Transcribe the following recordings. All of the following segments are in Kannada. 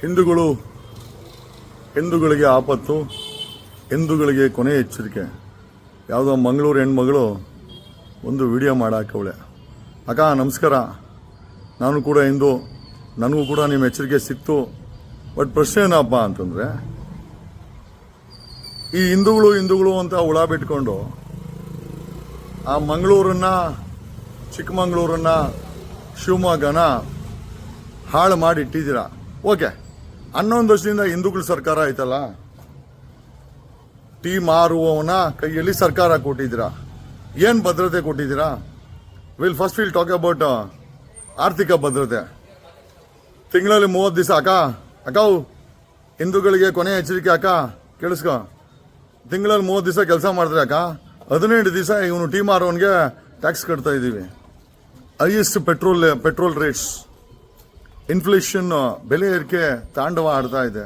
ಹಿಂದೂಗಳು, ಹಿಂದೂಗಳಿಗೆ ಆಪತ್ತು, ಹಿಂದೂಗಳಿಗೆ ಕೊನೆ ಎಚ್ಚರಿಕೆ. ಯಾವುದೋ ಮಂಗಳೂರು ಹೆಣ್ಮಗಳು ಒಂದು ವಿಡಿಯೋ ಮಾಡಾಕವಳೆ. ಅಕ್ಕ, ನಮಸ್ಕಾರ. ನಾನು ಕೂಡ ಹಿಂದೂ. ನನಗೂ ಕೂಡ ನಿಮ್ಮ ಎಚ್ಚರಿಕೆ ಸಿಕ್ತು. ಬಟ್ ಪ್ರಶ್ನೆ ಏನಪ್ಪ ಅಂತಂದರೆ, ಈ ಹಿಂದೂಗಳು ಹಿಂದೂಗಳು ಅಂತ ಹುಳ ಬಿಟ್ಕೊಂಡು ಆ ಮಂಗಳೂರನ್ನು, ಚಿಕ್ಕಮಂಗ್ಳೂರನ್ನ ಶಿವಮೊಗ್ಗನ ಹಾಳು ಮಾಡಿಟ್ಟಿದ್ದೀರಾ ಓಕೆ. ಹನ್ನೊಂದು ವರ್ಷದಿಂದ ಹಿಂದೂಗಳ ಸರ್ಕಾರ ಆಯ್ತಲ್ಲ? ಟೀ ಮಾರುವವನ ಕೈಯಲ್ಲಿ ಸರ್ಕಾರ ಕೊಟ್ಟಿದ್ದೀರಾ? ಏನು ಭದ್ರತೆ ಕೊಟ್ಟಿದ್ದೀರಾ? We'll first we'll talk about ಆರ್ಥಿಕ ಭದ್ರತೆ. ತಿಂಗಳಲ್ಲಿ ಮೂವತ್ತು ದಿವಸ ಅಕ್ಕ ಅಕ್ಕವು ಹಿಂದೂಗಳಿಗೆ ಕೊನೆ ಎಚ್ಚರಿಕೆ ಅಕ್ಕ, ಕೇಳಿಸ್ಕೊ. ತಿಂಗಳಲ್ಲಿ ಮೂವತ್ತು ದಿವಸ ಕೆಲಸ ಮಾಡಿದ್ರೆ ಅಕ್ಕ. ಹದಿನೆಂಟು ದಿವಸ ಇವನು ಟೀ ಮಾರುವವನಿಗೆ ಟ್ಯಾಕ್ಸ್ ಕಟ್ತಾ ಇದ್ದೀವಿ. Highest petrol petrol rates inflation ಬೆಲೆ ಏರಿಕೆ ತಾಂಡವ ಆಡ್ತಾ ಇದೆ.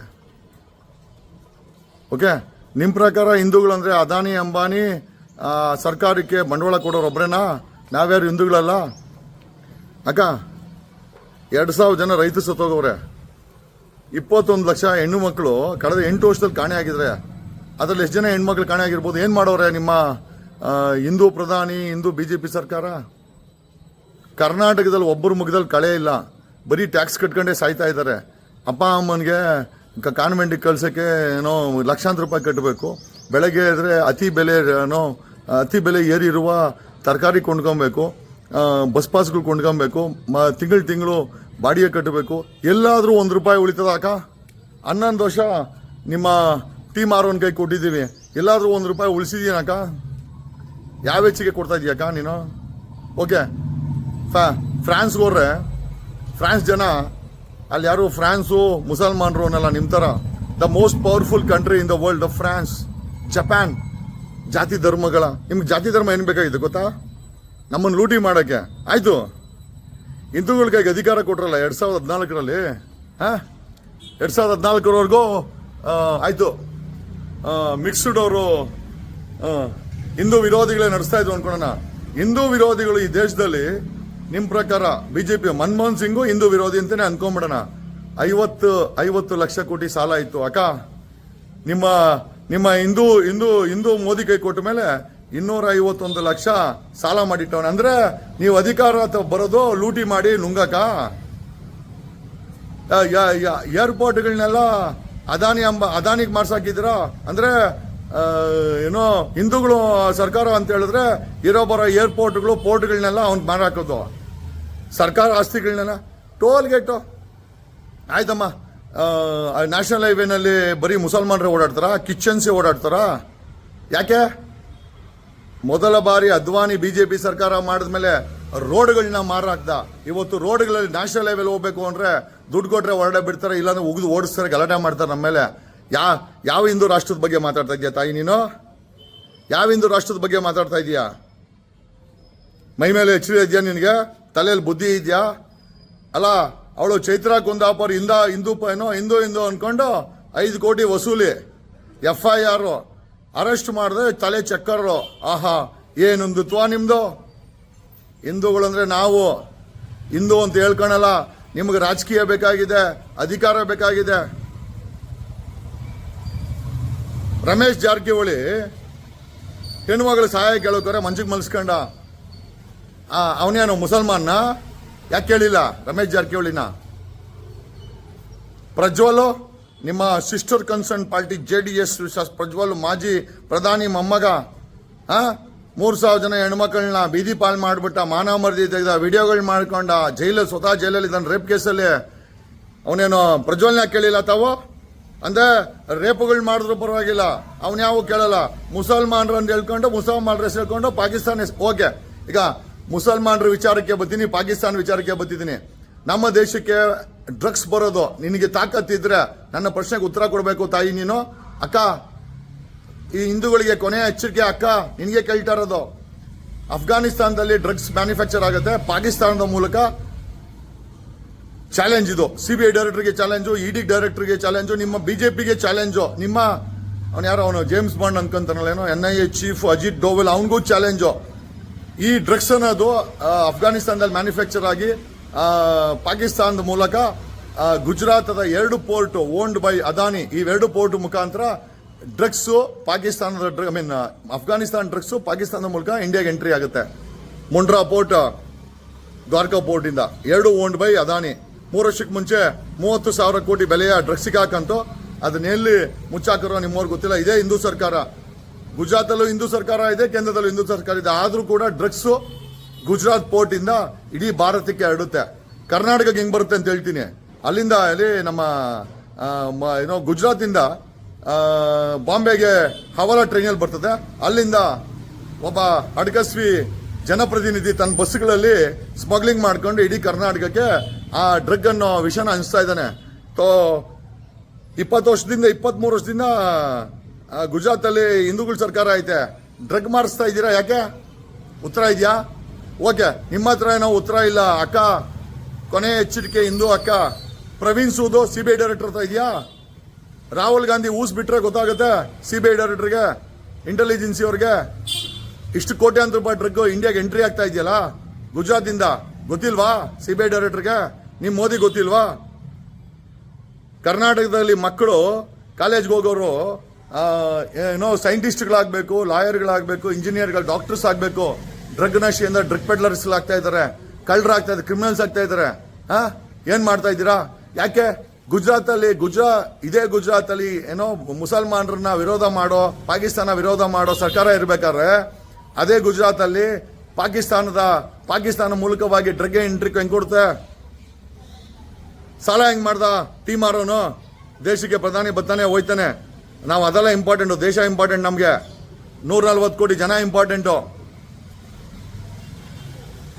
ಓಕೆ ನಿಮ್ಮ ಪ್ರಕಾರ ಹಿಂದೂಗಳಂದ್ರೆ ಅದಾನಿ, ಅಂಬಾನಿ ಸರ್ಕಾರಕ್ಕೆ ಬಂಡವಾಳ ಕೊಡೋರು ಒಬ್ರೇನಾ? ನಾವ್ಯಾರು ಹಿಂದೂಗಳಲ್ಲ? ಅಕ್ಕ, ಎರಡು ಸಾವಿರ ಜನ ರೈತರು ಸತ್ತೋಗವ್ರೆ. ಇಪ್ಪತ್ತೊಂದು ಲಕ್ಷ ಹೆಣ್ಣು ಮಕ್ಕಳು ಕಳೆದ ಎಂಟು ವರ್ಷದಲ್ಲಿ ಕಾಣೆ ಆಗಿದ್ರೆ, ಅದರಲ್ಲಿ ಎಷ್ಟು ಜನ ಹೆಣ್ಮಕ್ಳು ಕಾಣೆ ಆಗಿರ್ಬೋದು? ಏನು ಮಾಡೋರೆ ನಿಮ್ಮ ಹಿಂದೂ ಪ್ರಧಾನಿ, ಹಿಂದೂ ಬಿಜೆಪಿ ಸರ್ಕಾರ? ಕರ್ನಾಟಕದಲ್ಲಿ ಒಬ್ಬರು ಮುಖದಲ್ಲಿ ಕಳೆ ಇಲ್ಲ. ಬರೀ ಟ್ಯಾಕ್ಸ್ ಕಟ್ಕೊಂಡೇ ಸಾಯ್ತಾ ಇದ್ದಾರೆ. ಅಪ್ಪ, ಅಮ್ಮನಿಗೆ ಕಾನ್ವೆಂಟಿಗೆ ಕಳ್ಸೋಕ್ಕೆ ಏನೋ ಲಕ್ಷಾಂತರ ರೂಪಾಯಿ ಕಟ್ಟಬೇಕು ಬೆಳಗ್ಗೆ ಆದರೆ ಅತಿ ಬೆಲೆ, ಏನೋ, ಅತಿ ಬೆಲೆ ಏರಿರುವ ತರಕಾರಿ ಕೊಂಡ್ಕೊಬೇಕು ಬಸ್ ಪಾಸ್ಗಳು ಕೊಂಡ್ಕೊಬೇಕು, ಮ, ತಿಂಗಳು ತಿಂಗಳು ಬಾಡಿಗೆ ಕಟ್ಟಬೇಕು ಎಲ್ಲಾದರೂ ಒಂದು ರೂಪಾಯಿ ಉಳಿತದ ಅಕ್ಕ? ಹನ್ನೊಂದು ದೋಷ ನಿಮ್ಮ ಟೀ ಮಾರೋನ್ ಕೈ ಕೊಟ್ಟಿದ್ದೀವಿ. ಎಲ್ಲಾದರೂ ಒಂದು ರೂಪಾಯಿ ಉಳಿಸಿದೀನಕ್ಕ ಯಾವ ಹೆಚ್ಚಿಗೆ ಕೊಡ್ತಾ ಇದೀಯಕ್ಕ ನೀನು? ಓಕೆ. ಫ್ರಾ ಫ್ರಾನ್ಸ್ಗೆ ಹೋದ್ರೆ ಫ್ರಾನ್ಸ್ ಜನ, ಅಲ್ಲಿ ಯಾರು ಫ್ರಾನ್ಸು, ಮುಸಲ್ಮಾನರು ಅನ್ನೆಲ್ಲ ನಿಮ್ಮ the most powerful country in the world France Japan ಜಾತಿ ಧರ್ಮಗಳ, ನಿಮ್ಗೆ ಜಾತಿ ಧರ್ಮ ಏನು ಬೇಕಾಗಿದೆ ಗೊತ್ತಾ? ನಮ್ಮನ್ನು ಲೂಟಿ ಮಾಡೋಕ್ಕೆ. ಆಯಿತು? ಹಿಂದೂಗಳಿಗಾಗಿ ಅಧಿಕಾರ ಕೊಟ್ರಲ್ಲ, ಎರಡು ಸಾವಿರದ ಹದಿನಾಲ್ಕರಲ್ಲಿ? ಹಾಂ? ಎರಡು ಸಾವಿರದ ಹದಿನಾಲ್ಕರವರೆಗೂ ಆಯಿತು. ಮಿಕ್ಸ್ಡ್ ಅವರು ಹಿಂದೂ ವಿರೋಧಿಗಳೇ ನಡೆಸ್ತಾ ಇದ್ರು ಅನ್ಕೊಳ್ಳೋಣ ಹಿಂದೂ ವಿರೋಧಿಗಳು ಈ ದೇಶದಲ್ಲಿ ನಿಮ್ಮ ಪ್ರಕಾರ ಬಿಜೆಪಿ ಮನಮೋಹನ್ ಸಿಂಗು ಹಿಂದೂ ವಿರೋಧಿ ಅಂತಾನೆ ಅನ್ಕೊಂಬಿಡೋಣ. ಐವತ್ತು ಐವತ್ತು ಲಕ್ಷ ಕೋಟಿ ಸಾಲ ಇತ್ತು. ಅಕ್ಕ, ನಿಮ್ಮ ನಿಮ್ಮ ಹಿಂದೂ ಹಿಂದೂ ಹಿಂದೂ ಮೋದಿ ಕೈ ಕೊಟ್ಟ ಮೇಲೆ ಇನ್ನೂರ ಐವತ್ತೊಂದು ಲಕ್ಷ ಸಾಲ ಮಾಡಿಟ್ಟವನ. ಅಂದ್ರೆ ನೀವು ಅಧಿಕಾರ ಬರೋದು ಲೂಟಿ ಮಾಡಿ ನುಂಗಕ ಏರ್ಪೋರ್ಟ್ಗಳನ್ನೆಲ್ಲ ಅದಾನಿ ಅಂಬ, ಅದಾನಿಗೆ ಮಾಡ್ಸಾಕಿದ್ದೀರಾ? ಅಂದ್ರೆ ಏನೋ ಹಿಂದೂಗಳು ಸರ್ಕಾರ ಅಂತ ಹೇಳಿದ್ರೆ ಇರೋ ಬರೋ ಏರ್ಪೋರ್ಟ್ಗಳು, ಪೋರ್ಟ್ಗಳನ್ನೆಲ್ಲ ಅವ್ನ್ ಮಾರಾಕೋದು. ಸರ್ಕಾರ ಆಸ್ತಿಗಳನ್ನ ಟೋಲ್ ಗೇಟು. ಆಯ್ತಮ್ಮ ನ್ಯಾಷನಲ್ ಹೈವೇನಲ್ಲಿ ಬರೀ ಮುಸಲ್ಮಾನರೇ ಓಡಾಡ್ತಾರಾ? ಕಿಚನ್ಸೇ ಓಡಾಡ್ತಾರಾ? ಯಾಕೆ? ಮೊದಲ ಬಾರಿ ಅದ್ವಾನಿ ಬಿಜೆಪಿ ಸರ್ಕಾರ ಮಾಡಿದ್ಮೇಲೆ ರೋಡ್ಗಳನ್ನ ಮಾರಾಕ್ದ ಇವತ್ತು ರೋಡ್ಗಳಲ್ಲಿ ನ್ಯಾಷನಲ್ ಹೈವೇಲಿ ಹೋಗ್ಬೇಕು ಅಂದ್ರೆ ದುಡ್ಡು ಕೊಟ್ಟರೆ ಹೊರಡೆ ಬಿಡ್ತಾರೆ, ಇಲ್ಲಾಂದ್ರೆ ಉಗಿದು ಓಡಿಸ್ತಾರೆ, ಗಲಾಟೆ ಮಾಡ್ತಾರೆ ನಮ್ಮ ಮೇಲೆ. ಯಾ, ಯಾವ ಹಿಂದೂ ರಾಷ್ಟ್ರದ ಬಗ್ಗೆ ಮಾತಾಡ್ತಾ ಇದೀಯ ತಾಯಿ ನೀನು? ಯಾವ ಹಿಂದೂ ರಾಷ್ಟ್ರದ ಬಗ್ಗೆ ಮಾತಾಡ್ತಾ ಇದೀಯಾ ಮೈ ಮೇಲೆ ಎಚ್ಚರಿ ಇದೆಯಾ ನಿನಗೆ? ತಲೆಯಲ್ಲಿ ಬುದ್ಧಿ ಇದೆಯಾ? ಅಲ್ಲ, ಅವಳು ಚೈತ್ರ ಕುಂದಾಪುರ್ ಹಿಂದೂ ಪೈನೋ ಏನೋ ಹಿಂದೂ ಹಿಂದೂ ಅಂದ್ಕೊಂಡು ಐದು ಕೋಟಿ ವಸೂಲಿ ಎಫ್ ಐ ಆರ್ ಅರೆಸ್ಟ್ ಮಾಡಿದ್ರೆ ತಲೆ ಚಕ್ಕರು ಆಹಾ, ಏನು ಹಿಂದುತ್ವ ನಿಮ್ಮದು ಹಿಂದೂಗಳಂದ್ರೆ ನಾವು. ಹಿಂದೂ ಅಂತ ಹೇಳ್ಕೊಳಲ್ಲ, ನಿಮಗೆ ರಾಜಕೀಯ ಬೇಕಾಗಿದೆ, ಅಧಿಕಾರ ಬೇಕಾಗಿದೆ. ರಮೇಶ್ ಜಾರಕಿಹೊಳಿ ಹೆಣ್ಮಗಳು ಸಹಾಯ ಕೇಳೋಕರೆ ಮನ್ಸಿಗೆ ಮಲ್ಸ್ಕೊಂಡ. ಅವನೇನು ಮುಸಲ್ಮಾನ್ನ? ಯಾಕೆ ಕೇಳಿಲ್ಲ? ರಮೇಶ್ ಜಾರಕಿಹೊಳಿನ? ಪ್ರಜ್ವಲ್, ನಿಮ್ಮ sister concern party J D S Prajwal, ಮಾಜಿ ಪ್ರಧಾನಿ ಮೊಮ್ಮಗ, ಆ? ಮೂರು ಸಾವಿರ ಜನ ಹೆಣ್ಮಕ್ಳನ್ನ ಬೀದಿ ಪಾಲ್ ಮಾಡಿಬಿಟ್ಟ ಮಾನವ ಮರ್ದಿ ತೆಗೆದ ವಿಡಿಯೋಗಳು ಮಾಡ್ಕೊಂಡ, ಜೈಲಲ್ಲಿ, ಸ್ವತಃ ಜೈಲಲ್ಲಿ ಇದ್ದಾನೆ ರೇಪ್ ಕೇಸಲ್ಲಿ. ಅವನೇನು ಪ್ರಜ್ವಲ್ನ ಕೇಳಿಲ್ಲ ತಾವು? ಅಂದ್ರೆ ರೇಪುಗಳು ಮಾಡಿದ್ರು ಪರವಾಗಿಲ್ಲ. ಅವನ್ ಯಾವ ಕೇಳಲ್ಲ. ಮುಸಲ್ಮಾನರು ಅಂತ ಹೇಳ್ಕೊಂಡು, ಮುಸಲ್ಮಾನರ ಹೇಳ್ಕೊಂಡು ಪಾಕಿಸ್ತಾನ ಓಕೆ ಈಗ ಮುಸಲ್ಮಾನರ ವಿಚಾರಕ್ಕೆ ಬರ್ತೀನಿ ಪಾಕಿಸ್ತಾನ ವಿಚಾರಕ್ಕೆ ಬರ್ತಿದ್ದೀನಿ ನಮ್ಮ ದೇಶಕ್ಕೆ ಡ್ರಗ್ಸ್ ಬರೋದು, ನಿನಗೆ ತಾಕತ್ತಿದ್ರೆ ನನ್ನ ಪ್ರಶ್ನೆಗೆ ಉತ್ತರ ಕೊಡಬೇಕು ತಾಯಿ ನೀನು. ಅಕ್ಕ, ಈ ಹಿಂದೂಗಳಿಗೆ ಕೊನೆಯ ಎಚ್ಚರಿಕೆ ಅಕ್ಕ, ನಿನಗೆ ಕೇಳ್ತಾ ಇರೋದು. ಅಫ್ಘಾನಿಸ್ತಾನದಲ್ಲಿ ಡ್ರಗ್ಸ್ ಮ್ಯಾನುಫ್ಯಾಕ್ಚರ್ ಆಗುತ್ತೆ, ಪಾಕಿಸ್ತಾನದ ಮೂಲಕ ಚಾಲೆಂಜ್ ಇದು. ಸಿಬಿಐ ಡೈರೆಕ್ಟರ್ಗೆ ಚಾಲೆಂಜು ಇಡಿ ಡೈರೆಕ್ಟರ್ಗೆ ಚಾಲೆಂಜು ನಿಮ್ಮ ಬಿಜೆಪಿಗೆ ಚಾಲೆಂಜು ನಿಮ್ಮ, ಅವನು ಯಾರೋ ಅವನು ಜೇಮ್ಸ್ ಬಾಂಡ್ ಅನ್ಕೊಂತಾನಲ್ಲ ಏನೋ N I A chief Ajit Doval ಅವನಿಗೂ ಚಾಲೆಂಜು ಈ ಡ್ರಗ್ಸ್ ಅನ್ನೋದು ಅಫ್ಘಾನಿಸ್ತಾನದಲ್ಲಿ ಮ್ಯಾನುಫ್ಯಾಕ್ಚರ್ ಆಗಿ ಪಾಕಿಸ್ತಾನದ ಮೂಲಕ ಗುಜರಾತದ ಎರಡು ಪೋರ್ಟ್ ಓನ್ಡ್ ಬೈ ಅದಾನಿ ಇವೆರಡು ಪೋರ್ಟ್ ಮುಖಾಂತರ ಡ್ರಗ್ಸ್ ಪಾಕಿಸ್ತಾನದ drug I mean Afghanistan drugs ಪಾಕಿಸ್ತಾನದ ಮೂಲಕ ಇಂಡಿಯಾಗೆ ಎಂಟ್ರಿ ಆಗುತ್ತೆ. ಮುಂಡ್ರಾ ಪೋರ್ಟ್ ದ್ವಾರಕಾ ಪೋರ್ಟ್ ಇಂದ. ಎರಡು ಓನ್ಡ್ ಬೈ ಅದಾನಿ ಮೂರು ವರ್ಷಕ್ಕೆ ಮುಂಚೆ ಮೂವತ್ತು ಸಾವಿರ ಕೋಟಿ ಬೆಲೆಯ ಡ್ರಗ್ಸಿಗೆ ಹಾಕಂತು ಅದನ್ನೆಲ್ಲಿ ಮುಚ್ಚಾಕರೋ ನಿಮ್ಮವ್ರಿಗೆ ಗೊತ್ತಿಲ್ಲ. ಇದೇ ಹಿಂದೂ ಸರ್ಕಾರ. ಗುಜರಾತಲ್ಲೂ ಹಿಂದೂ ಸರ್ಕಾರ ಇದೆ, ಕೇಂದ್ರದಲ್ಲೂ ಹಿಂದೂ ಸರ್ಕಾರ ಇದೆ. ಆದರೂ ಕೂಡ ಡ್ರಗ್ಸ್ ಗುಜರಾತ್ ಪೋರ್ಟ್ ಇಂದ ಇಡೀ ಭಾರತಕ್ಕೆ ಹರಡುತ್ತೆ. ಕರ್ನಾಟಕಕ್ಕೆ ಹೆಂಗ್ ಬರುತ್ತೆ ಅಂತ ಹೇಳ್ತೀನಿ. ಅಲ್ಲಿಂದ ಅಲ್ಲಿ ನಮ್ಮ ಏನೋ ಗುಜರಾತಿಂದ ಬಾಂಬೆಗೆ ಹವಾಲಾ ಟ್ರೈನಲ್ಲಿ ಬರ್ತದೆ. ಅಲ್ಲಿಂದ ಒಬ್ಬ ಅಡಕಸ್ವಿ ಜನಪ್ರತಿನಿಧಿ ತನ್ನ ಬಸ್ಗಳಲ್ಲಿ ಸ್ಮಗ್ಲಿಂಗ್ ಮಾಡ್ಕೊಂಡು ಇಡೀ ಕರ್ನಾಟಕಕ್ಕೆ ಆ ಡ್ರಗ್ ಅನ್ನೋ ವಿಷಯನ ಹಂಚ್ತಾ ಇದ್ದಾನೆ. ತೋ, ಇಪ್ಪತ್ತು ವರ್ಷದಿಂದ, ಇಪ್ಪತ್ಮೂರು ವರ್ಷದಿಂದ ಗುಜರಾತಲ್ಲಿ ಹಿಂದೂಗಳ ಸರ್ಕಾರ ಐತೆ. ಡ್ರಗ್ ಮಾರಿಸ್ತಾ ಇದ್ದೀರಾ ಯಾಕೆ? ಉತ್ತರ ಇದೆಯಾ? ಓಕೆ, ನಿಮ್ಮ ಹತ್ರ ಏನೋ ಉತ್ತರ ಇಲ್ಲ. ಅಕ್ಕ, ಕೊನೆ ಎಚ್ಚರಿಕೆ ಹಿಂದೂ ಅಕ್ಕ. Praveen Sood C B I director ಹತ್ರ ಇದೆಯಾ? ರಾಹುಲ್ ಗಾಂಧಿ ಊಸ್ ಬಿಟ್ರೆ ಗೊತ್ತಾಗುತ್ತೆ ಸಿ ಬಿ ಐ ಡೈರೆಕ್ಟರ್ಗೆ ಇಂಟೆಲಿಜೆನ್ಸಿ ಅವ್ರಿಗೆ. ಇಷ್ಟು ಕೋಟ್ಯಾಂತರ ರೂಪಾಯಿ ಡ್ರಗ್ ಇಂಡಿಯಾಗೆ ಎಂಟ್ರಿ ಆಗ್ತಾ ಇದೆಯಲ್ಲ? ಗುಜರಾತಿಂದ. ಗೊತ್ತಿಲ್ವಾ ಸಿ ಬಿ ಐ ಡೈರೆಕ್ಟರ್ಗೆ ನಿಮ್ಮ ಮೋದಿ ಗೊತ್ತಿಲ್ವಾ? ಕರ್ನಾಟಕದಲ್ಲಿ ಮಕ್ಕಳು ಕಾಲೇಜ್ಗೆ ಹೋಗೋರು ಏನೋ ಸೈಂಟಿಸ್ಟ್ಗಳಾಗಬೇಕು, ಲಾಯರ್ಗಳಾಗಬೇಕು, ಇಂಜಿನಿಯರ್ಗಳು, ಡಾಕ್ಟರ್ಸ್ ಆಗಬೇಕು. ಡ್ರಗ್ ನಶಿಯಿಂದ ಡ್ರಗ್ ಪೆಡ್ಲರ್ಸ್ ಆಗ್ತಾ ಇದ್ದಾರೆ. ಕಳ್ಳರಾಗ್ತಾ ಇದ್ದಾರೆ, ಕ್ರಿಮಿನಲ್ಸ್ ಆಗ್ತಾ ಇದ್ದಾರೆ. ಹಾ? ಏನ್ ಮಾಡ್ತಾ ಇದ್ದೀರಾ? ಯಾಕೆ? ಗುಜರಾತ್ ಅಲ್ಲಿ ಗುಜರಾ, ಇದೇ ಗುಜರಾತ್ ಅಲ್ಲಿ ಏನೋ ಮುಸಲ್ಮಾನರನ್ನ ವಿರೋಧ ಮಾಡೋ, ಪಾಕಿಸ್ತಾನ ವಿರೋಧ ಮಾಡೋ ಸರ್ಕಾರ ಇರಬೇಕಾದ್ರೆ, ಅದೇ ಗುಜರಾತ್ ಅಲ್ಲಿ ಪಾಕಿಸ್ತಾನದ, ಪಾಕಿಸ್ತಾನ ಮೂಲಕವಾಗಿ ಡ್ರಗ್ ಎಂಟ್ರಿ ಹೆಂಗ್ ಕೊಡುತ್ತೆ? ಸಾಲ ಹೆಂಗ್ ಮಾಡ್ದ? ಟೀಮ್ ಮಾರೋನು? ದೇಶಕ್ಕೆ ಪ್ರಧಾನಿ ಬರ್ತಾನೆ, ಹೋಯ್ತಾನೆ. ನಾವು ಅದೆಲ್ಲ ಇಂಪಾರ್ಟೆಂಟು ದೇಶ ಇಂಪಾರ್ಟೆಂಟ್ ನಮಗೆ. ನೂರ ನಲ್ವತ್ತು ಕೋಟಿ ಜನ ಇಂಪಾರ್ಟೆಂಟು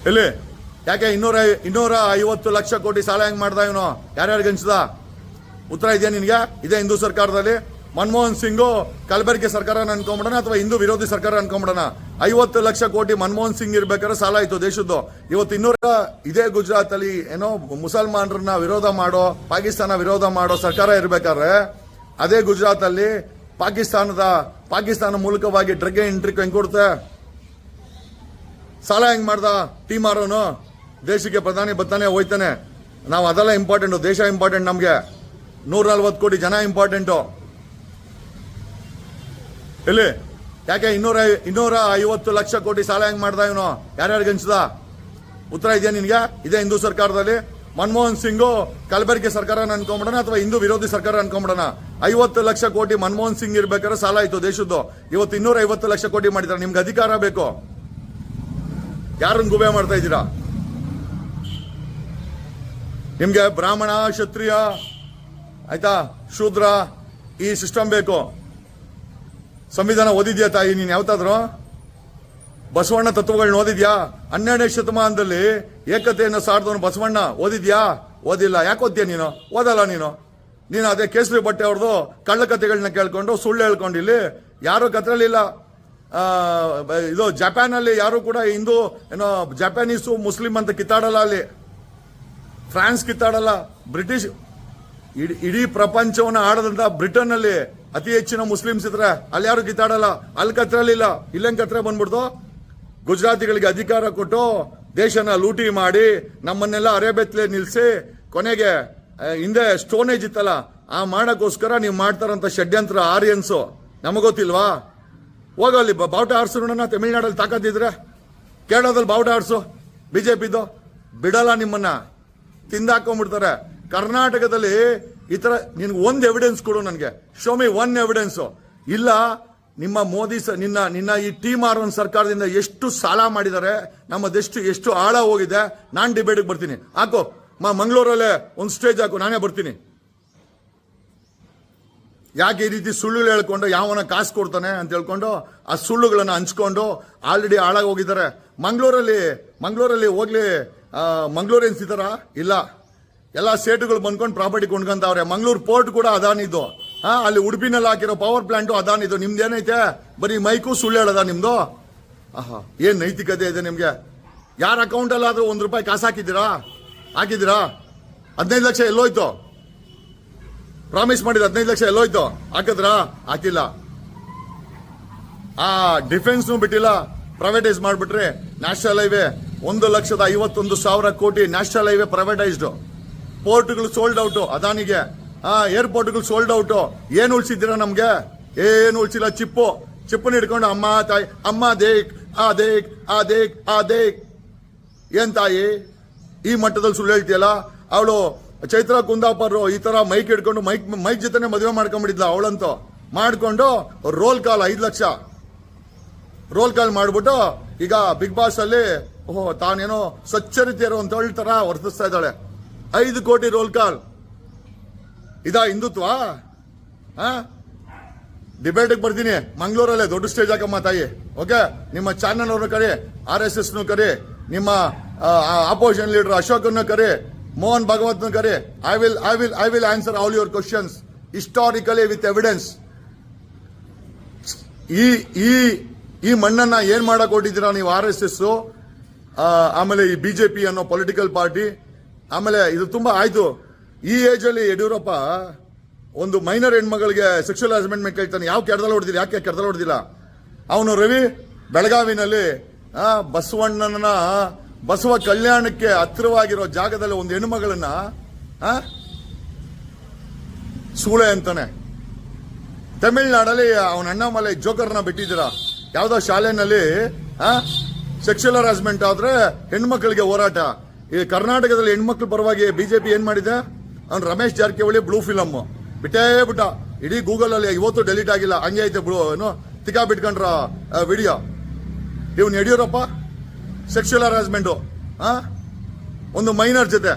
ಎಲ್ಲಿ? ಯಾಕೆ ಇನ್ನೂರ ಇನ್ನೂರ ಐವತ್ತು ಲಕ್ಷ ಕೋಟಿ ಸಾಲ ಹೆಂಗೆ ಮಾಡ್ದ ಇವನು? ಯಾರ್ಯಾರಿಗೆ ಹಂಚ್ದ ಉತ್ತರ ಇದೆಯಾ ನಿನಗೆ? ಇದೇ ಹಿಂದೂ ಸರ್ಕಾರದಲ್ಲಿ? ಮನಮೋಹನ್ ಸಿಂಗು ಕಲಬೆರಕೆ ಸರ್ಕಾರ ಅನ್ಕೊಂಬಿಡೋಣ ಅಥವಾ ಹಿಂದೂ ವಿರೋಧಿ ಸರ್ಕಾರ ಅನ್ಕೊಂಬಿಡೋಣ? ಐವತ್ತು ಲಕ್ಷ ಕೋಟಿ ಮನಮೋಹನ್ ಸಿಂಗ್ ಇರ್ಬೇಕಾದ್ರೆ ಸಾಲ ಆಯಿತು ದೇಶದ್ದು. ಇವತ್ತು ಇನ್ನೂರ, ಇದೇ ಗುಜರಾತ್ ಅಲ್ಲಿ ಏನೋ ಮುಸಲ್ಮಾನರನ್ನ ವಿರೋಧ ಮಾಡೋ, ಪಾಕಿಸ್ತಾನ ವಿರೋಧ ಮಾಡೋ ಸರ್ಕಾರ ಇರ್ಬೇಕಾದ್ರೆ ಅದೇ ಗುಜರಾತ್ ಅಲ್ಲಿ ಪಾಕಿಸ್ತಾನದ, ಪಾಕಿಸ್ತಾನ ಮೂಲಕವಾಗಿ ಡ್ರಗ್ ಎಂಟ್ರಿ ಹೆಂಗ್ ಕೊಡುತ್ತೆ ಸಾಲ ಹೆಂಗ್ ಮಾಡ್ದ? ಟೀ ಮಾರೋನು ದೇಶಕ್ಕೆ ಪ್ರಧಾನಿ ಬರ್ತಾನೆ, ಹೋಯ್ತಾನೆ. ನಾವು ಅದೆಲ್ಲ ಇಂಪಾರ್ಟೆಂಟು ದೇಶ ಇಂಪಾರ್ಟೆಂಟ್ ನಮಗೆ. ನೂರ ನಲ್ವತ್ತು ಕೋಟಿ ಜನ ಇಂಪಾರ್ಟೆಂಟು ಎಲ್ಲಿ? ಯಾಕೆ ಇನ್ನೂರ ಇನ್ನೂರ ಐವತ್ತು ಲಕ್ಷ ಕೋಟಿ ಸಾಲ ಹೆಂಗ್ ಮಾಡ್ದ ಇವನು? ಯಾರ್ಯಾರಿಗೆ ಹಂಚ್ದ ಉತ್ತರ ಇದೆಯಾ ನಿನ್ಗೆ? ಇದೇ ಹಿಂದೂ ಸರ್ಕಾರದಲ್ಲಿ. ಮನಮೋಹನ್ ಸಿಂಗು ಕಲಬೆರಕೆ ಸರ್ಕಾರ ಅನ್ಕೊಂಬಿಡೋಣ ಅಥವಾ ಹಿಂದೂ ವಿರೋಧಿ ಸರ್ಕಾರ ಅನ್ಕೊಂಬಿಡೋಣ? ಐವತ್ತು ಲಕ್ಷ ಕೋಟಿ ಮನಮೋಹನ್ ಸಿಂಗ್ ಇರ್ಬೇಕಾದ್ರೆ ಸಾಲ ಆಯ್ತು ದೇಶದ್ದು. ಇವತ್ತು ಇನ್ನೂರ ಐವತ್ತು ಲಕ್ಷ ಕೋಟಿ ಮಾಡಿದ್ದಾರೆ. ನಿಮ್ಗೆ ಅಧಿಕಾರ ಬೇಕು. ಯಾರನ್ನ ಗುಬೆ ಮಾಡ್ತಾ ಇದ್ದೀರಾ? ನಿಮ್ಗೆ ಬ್ರಾಹ್ಮಣ, ಕ್ಷತ್ರಿಯ, ಆಯ್ತಾ, ಶೂದ್ರ ಈ ಸಿಸ್ಟಮ್ ಬೇಕು. ಸಂವಿಧಾನ ಓದಿದ್ಯಾ ತಾಯಿ ನೀನು ಯಾವತ್ತಾದ್ರು? ಬಸವಣ್ಣ ತತ್ವಗಳನ್ನ ಓದಿದ್ಯಾ? ಹನ್ನೆರಡನೇ ಶತಮಾನದಲ್ಲಿ ಏಕತೆಯನ್ನು ಸಾರ್ದವನು ಬಸವಣ್ಣ. ಓದಿದ್ಯಾ? ಓದಿಲ್ಲ. ಯಾಕೆ ಓದ್ತೀಯ ನೀನು? ಓದಲ್ಲ ನೀನು? ನೀನು ಅದೇ ಕೇಸರಿ ಬಟ್ಟೆ ಅವ್ರದ್ದು ಕಳ್ಳ ಕಥೆಗಳನ್ನ ಕೇಳ್ಕೊಂಡು ಸುಳ್ಳು ಹೇಳ್ಕೊಂಡು ಇಲ್ಲಿ ಯಾರು ಕತ್ರಲಿಲ್ಲ ಇದು ಜಪಾನ್ ಅಲ್ಲಿ ಯಾರು ಕೂಡ ಹಿಂದೂ, ಏನೋ ಜಪಾನೀಸು ಮುಸ್ಲಿಂ ಅಂತ ಕಿತ್ತಾಡಲ್ಲ ಅಲ್ಲಿ. ಫ್ರಾನ್ಸ್ ಕಿತ್ತಾಡಲ್ಲ. ಬ್ರಿಟಿಷ್ ಇಡೀ ಇಡೀ ಪ್ರಪಂಚವನ್ನ ಆಡದಂತ ಬ್ರಿಟನ್ ಅಲ್ಲಿ ಅತಿ ಹೆಚ್ಚಿನ ಮುಸ್ಲಿಮ್ಸ್ ಇದ್ರೆ ಅಲ್ಲಿ ಯಾರು ಕಿತ್ತಾಡಲ್ಲ. ಅಲ್ಲಿ ಕತ್ರಲಿಲ್ಲ ಇಲ್ಲೆಂಗ್ ಕತ್ರ ಬಂದ್ಬಿಡ್ತು? ಗುಜರಾತಿಗಳಿಗೆ ಅಧಿಕಾರ ಕೊಟ್ಟು ದೇಶನ ಲೂಟಿ ಮಾಡಿ ನಮ್ಮನ್ನೆಲ್ಲ ಅರೆಬೆತ್ತಲೆ ನಿಲ್ಸಿ ಕೊನೆಗೆ ಹಿಂದೆ ಸ್ಟೋನೇಜ್ ಇತ್ತಲ್ಲ, ಆ ಮಾಡೋಕ್ಕೋಸ್ಕರ ನೀವು ಮಾಡ್ತಾರಂತ ಷಡ್ಯಂತ್ರ ಆರ್ಯನ್ಸು. ನಮಗೊತ್ತಿಲ್ವಾ ಹೋಗಲ್ಲಿ ಬಾವುಟ ಆಡ್ಸು ನೋಡೋಣ ತಮಿಳ್ನಾಡಲ್ಲಿ ತಾಕತ್ತಿದ್ರೆ? ಕೇರಳದಲ್ಲಿ ಬಾವುಟ ಆರ್ಸು, ಬಿಜೆಪಿದು. ಬಿಡಲ್ಲ ನಿಮ್ಮನ್ನ. ತಿಂದಾಕೊಂಡ್ಬಿಡ್ತಾರೆ. ಕರ್ನಾಟಕದಲ್ಲಿ ಈ ಥರ ನಿನ್ಗೆ ಒಂದು ಎವಿಡೆನ್ಸ್ ಕೊಡು ನನಗೆ. ಶೋ ಮಿ ಒನ್ ಎವಿಡೆನ್ಸ್ ಇಲ್ಲ, ನಿಮ್ಮ ಮೋದಿ ಸ ನಿನ್ನ ನಿನ್ನ ಈ ಟಿ ಒನ್ ಸರ್ಕಾರದಿಂದ ಎಷ್ಟು ಸಾಲ ಮಾಡಿದ್ದಾರೆ, ನಮ್ಮ ದೇಶ ಎಷ್ಟು ಆಳ ಹೋಗಿದೆ, ನಾನು ಡಿಬೇಟಿಗೆ ಬರ್ತೀನಿ. ಹಾಕು. ಮಾ ಮಂಗಳೂರಲ್ಲೇ ಒಂದು ಸ್ಟೇಜ್ ಹಾಕು, ನಾನೇ ಬರ್ತೀನಿ. ಯಾಕೆ ಈ ರೀತಿ ಸುಳ್ಳು ಹೇಳ್ಕೊಂಡು ಯಾವನ ಕಾಸು ಕೊಡ್ತಾನೆ ಅಂತ ಹೇಳ್ಕೊಂಡು ಆ ಸುಳ್ಳುಗಳನ್ನು ಹಂಚ್ಕೊಂಡು ಆಲ್ರೆಡಿ ಹಾಳಾಗಿ ಹೋಗಿದ್ದಾರೆ. ಮಂಗಳೂರಲ್ಲಿ ಮಂಗಳೂರಲ್ಲಿ ಹೋಗ್ಲಿ ಮಂಗಳೂರು ಎನ್ಸಿದಾರ ಇಲ್ಲ. ಎಲ್ಲ ಸೇಟುಗಳು ಬಂದ್ಕೊಂಡು ಪ್ರಾಪರ್ಟಿ ಕೊಂಡ್ಕೊಂತವ್ರೆ. ಮಂಗಳೂರು ಪೋರ್ಟ್ ಕೂಡ ಅದಾನಿದ್ದು ಹಾ, ಅಲ್ಲಿ ಉಡುಪಿನಲ್ಲಿ ಹಾಕಿರೋ ಪವರ್ ಪ್ಲಾಂಟು ಅದಾನಿದ್ದು ನಿಮ್ದು ಏನೈತೆ? ಬರೀ ಮೈಕು ಸುಳ್ಳು ಹೇಳದ ನಿಮ್ದು? ಆಹಾ, ಏನು ನೈತಿಕತೆ ಇದೆ ನಿಮಗೆ? ಯಾರ ಅಕೌಂಟಲ್ಲಾದರೂ ಒಂದು ರೂಪಾಯಿ ಕಾಸು ಹಾಕಿದ್ದೀರಾ? ಹಾಕಿದ್ದೀರಾ ಹದಿನೈದು ಲಕ್ಷ ಎಲ್ಲೋಯ್ತು? ಪ್ರಾಮಿಸ್ ಮಾಡಿದ ಹದಿನೈದು ಲಕ್ಷ ಎಲ್ಲೋಯ್ತು? ಹಾಕಿದ್ರಾ? ಹಾಕಿಲ್ಲ. ಆ ಡಿಫೆನ್ಸ್ ಬಿಟ್ಟಿಲ್ಲ. ಪ್ರೈವೇಟೈಸ್ ಮಾಡಿಬಿಟ್ರೆ ನ್ಯಾಷನಲ್ ಹೈವೇ ಒಂದು ಲಕ್ಷದ ಐವತ್ತೊಂದು ಸಾವಿರ ಕೋಟಿ ನ್ಯಾಷನಲ್ ಹೈವೇ ಪ್ರೈವೇಟೈಸ್ಡ್ ಪೋರ್ಟ್ಗಳು ಸೋಲ್ಡ್ ಔಟು ಅದಾನಿಗೆ. ಆ ಏರ್ಪೋರ್ಟ್ಗಳು ಸೋಲ್ಡ್ ಔಟು ಏನು ಉಳಿಸಿದ್ದೀರಾ ನಮಗೆ? ಏನು ಉಳಿಸಿಲ್ಲ? ಚಿಪ್ಪು. ಚಿಪ್ಪನ್ನು ಹಿಡ್ಕೊಂಡು ಅಮ್ಮ ತಾಯಿ, ಅಮ್ಮ ದೇಕ್, ಆ ದೇಕ್ ಆ ದೇಕ್ ಆ ದೇಕ್. ಏನ್ ತಾಯಿ? ಈ ಮಟ್ಟದಲ್ಲಿ ಸುಳ್ಳು ಹೇಳ್ತೀಯಲ್ಲ? ಅವಳು ಚೈತ್ರ ಕುಂದಾಪರ್ ಈ ತರ ಮೈಕ್ ಹಿಡ್ಕೊಂಡು ಮೈಕ್ ಮೈಕ್ ಜೊತೆನೆ ಮದುವೆ ಮಾಡ್ಕೊಂಡ್ಬಿಟ್ಟಿದ್ಲ ಅವಳಂತೂ. ಮಾಡ್ಕೊಂಡು ರೋಲ್ ಕಾಲ್ ಐದು ಲಕ್ಷ. ರೋಲ್ ಕಾಲ್ ಮಾಡ್ಬಿಟ್ಟು ಈಗ ಬಿಗ್ ಬಾಸ್ ಅಲ್ಲಿ, ಓಹೋ, ತಾನೇನೋ ಸ್ವಚ್ಛರಿತಿಯರು ಅಂತ ಹೇಳ್ತಾರ ವರ್ತಿಸ್ತಾ ಇದ್ದಾಳೆ. ಐದು ಕೋಟಿ ರೋಲ್ ಕಾಲ್. ಇದಾ ಹಿಂದುತ್ವ? ಡಿಬೇಟ್ ಬರ್ತೀನಿ. ಮಂಗಳೂರಲ್ಲೇ ದೊಡ್ಡ ಸ್ಟೇಜ್ ಹಾಕಮ್ಮ ತಾಯಿ. ಓಕೆ ನಿಮ್ಮ ಚಾನಲ್ ಅವರು ಕರಿ ಆರ್ ಎಸ್ ಎಸ್ ನು ಕರಿ, ನಿಮ್ಮ ಅಪೋಸಿಷನ್ ಲೀಡರ್ ಅಶೋಕನ್ನು ಕರೆ, ಮೋಹನ್ ಭಗವತ್ನ ಕರೆ I will I will I will answer all your questions historically with evidence ಈ ಈ ಈ ಮಣ್ಣನ್ನು ಏನು ಮಾಡಕ್ ಹೊಟ್ಟಿದ್ದೀರಾ ನೀವು ಆರ್ ಎಸ್ ಎಸ್ ಆಮೇಲೆ ಈ ಬಿಜೆಪಿ ಅನ್ನೋ ಪೊಲಿಟಿಕಲ್ ಪಾರ್ಟಿ ಆಮೇಲೆ ಇದು ತುಂಬ ಆಯಿತು. ಈ ಏಜಲ್ಲಿ ಯಡಿಯೂರಪ್ಪ ಒಂದು ಮೈನರ್ ಹೆಣ್ಮಗಳಿಗೆ ಸೆಕ್ಷುವಲ್ ಹಸ್ಬೆಂಡ್ ಮೇಲೆ ಕೇಳ್ತಾನೆ. ಯಾವ ಕೆಡದಲ್ಲಿ ಹೊಡೆದಿಲ್ಲ? ಯಾಕೆ ಕೆಡದಲ್ಲಿ ಹೊಡೆದಿಲ್ಲ? ಅವನು ರವಿ, ಬೆಳಗಾವಿನಲ್ಲಿ ಬಸವಣ್ಣನ ಬಸವ ಕಲ್ಯಾಣಕ್ಕೆ ಹತ್ತಿರವಾಗಿರೋ ಜಾಗದಲ್ಲಿ ಒಂದು ಹೆಣ್ಮಗಳನ್ನ ಸೂಳೆ ಅಂತಾನೆ. ತಮಿಳ್ನಾಡಲ್ಲಿ ಅವನ ಅಣ್ಣಾಮಲೆ ಜೋಕರ್ನ ಬಿಟ್ಟಿದ್ದೀರ? ಯಾವ್ದೋ ಶಾಲೆನಲ್ಲಿ ಸೆಕ್ಷುವಲ್ ಹರಾಸ್ಮೆಂಟ್ ಆದ್ರೆ ಹೆಣ್ಮಕ್ಳಿಗೆ ಹೋರಾಟ. ಈ ಕರ್ನಾಟಕದಲ್ಲಿ ಹೆಣ್ಮಕ್ಳ ಪರವಾಗಿ ಬಿಜೆಪಿ ಏನ್ ಮಾಡಿದೆ? ಅವ್ನು ರಮೇಶ್ ಜಾರಕಿಹೊಳಿ ಬ್ಲೂ ಫಿಲಮ್ ಬಿಟ್ಟೇ ಬಿಟ್ಟ. ಇಡೀ ಗೂಗಲ್ ಅಲ್ಲಿ ಇವತ್ತು ಡೆಲೀಟ್ ಆಗಿಲ್ಲ. ಹಂಗೆ ಐತೆ ಬ್ಲೂ ಏನು? ತಿಕ್ಕಾ ಬಿಟ್ಕೊಂಡ್ರ ವಿಡಿಯೋ ಇವನ್ ಯಡಿಯೂರಪ್ಪ? ಸೆಕ್ಷುವಲ್ ಹರಾಸ್ಮೆಂಟು ಒಂದು ಮೈನರ್ ಜೊತೆ.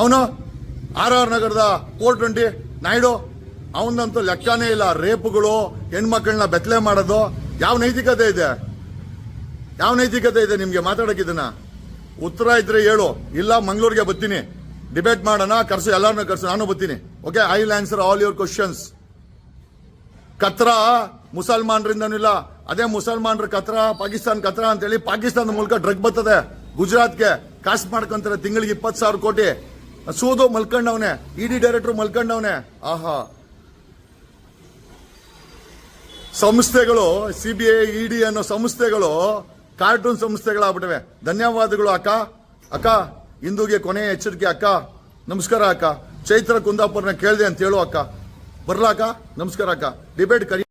ಅವನು ಆರ್ ಆರ್ ನಗರದ ಕೋರ್ಟ್ ಟ್ವೆಂಟಿ ನಾಯ್ಡು, ಅವನಂತೂ ಲೆಕ್ಕನೇ ಇಲ್ಲ. ರೇಪುಗಳು, ಹೆಣ್ಮಕ್ಳನ್ನ ಬೆತ್ತಲೆ ಮಾಡೋದು, ಯಾವ ನೈತಿಕತೆ ಇದೆ? ಯಾವ ನೈತಿಕತೆ ಇದೆ ನಿಮ್ಗೆ ಮಾತಾಡಕ್ಕಿದನ್ನ ಉತ್ತರ ಇದ್ರೆ ಹೇಳು. ಇಲ್ಲ, ಮಂಗಳೂರಿಗೆ ಬರ್ತೀನಿ. ಡಿಬೇಟ್ ಮಾಡೋಣ, ಕರ್ಸು ಎಲ್ಲರನ್ನೂ ಕರ್ಸು, ನಾನು ಬರ್ತೀನಿ. Okay I will answer all your questions ಕತ್ರ ಮುಸಲ್ಮಾನರಿಂದನೂ ಇಲ್ಲ ಅದೇ ಮುಸಲ್ಮಾನರ ಕತ್ರ, ಪಾಕಿಸ್ತಾನ ಕತ್ರ ಅಂತೇಳಿ ಪಾಕಿಸ್ತಾನದ ಮೂಲಕ ಡ್ರಗ್ ಬರ್ತದೆ. ಗುಜರಾತ್ಗೆ ಕಾಸು ಮಾಡ್ಕೊಂತಾರೆ ತಿಂಗಳಿಗೆ ಇಪ್ಪತ್ತು ಸಾವಿರ ಕೋಟಿ. ಸೂದು ಮಲ್ಕೊಂಡವನೆ, ಇಡಿ ಡೈರೆಕ್ಟರ್ ಮಲ್ಕೊಂಡವನೆ. ಆಹಾ. ಸಂಸ್ಥೆಗಳು ಸಿಬಿಐ ಇಡಿ ಅನ್ನೋ ಸಂಸ್ಥೆಗಳು ಕಾರ್ಟೂನ್ ಸಂಸ್ಥೆಗಳಾಗ್ಬಿಟ್ಟವೆ. ಧನ್ಯವಾದಗಳು ಅಕ್ಕ. ಅಕ್ಕ ಹಿಂದೂಗೆ ಕೊನೆಯ ಎಚ್ಚರಿಕೆ ಅಕ್ಕ. ನಮಸ್ಕಾರ ಅಕ್ಕ. ಚೈತ್ರ ಕುಂದಾಪುರ್ನ ಕೇಳಿದೆ ಅಂತ ಹೇಳು ಅಕ್ಕ. ಬರ್ಲಾ ಅಕ್ಕ? ನಮಸ್ಕಾರ ಅಕ್ಕ. ಡಿಬೇಟ್ ಕರಿ